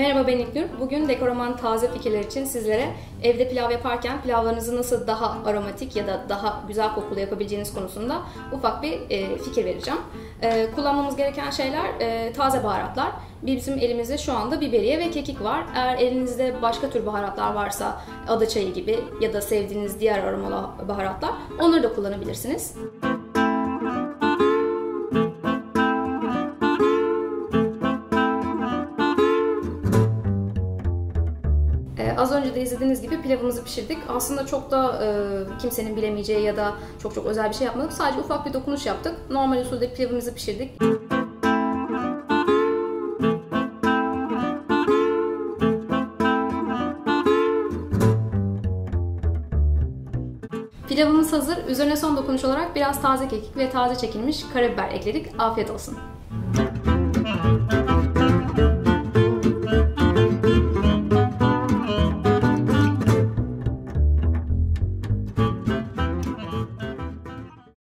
Merhaba ben İlknur. Bugün Dekoroman taze fikirler için sizlere evde pilav yaparken pilavlarınızı nasıl daha aromatik ya da daha güzel kokulu yapabileceğiniz konusunda ufak bir e, fikir vereceğim. E, kullanmamız gereken şeyler e, taze baharatlar. Bizim elimizde şu anda biberiye ve kekik var. Eğer elinizde başka tür baharatlar varsa ada çayı gibi ya da sevdiğiniz diğer aromalı baharatlar onları da kullanabilirsiniz. Ee, az önce de izlediğiniz gibi pilavımızı pişirdik. Aslında çok da e, kimsenin bilemeyeceği ya da çok çok özel bir şey yapmadık. Sadece ufak bir dokunuş yaptık. Normal usulde pilavımızı pişirdik. Pilavımız hazır. Üzerine son dokunuş olarak biraz taze kekik ve taze çekilmiş karabiber ekledik. Afiyet olsun.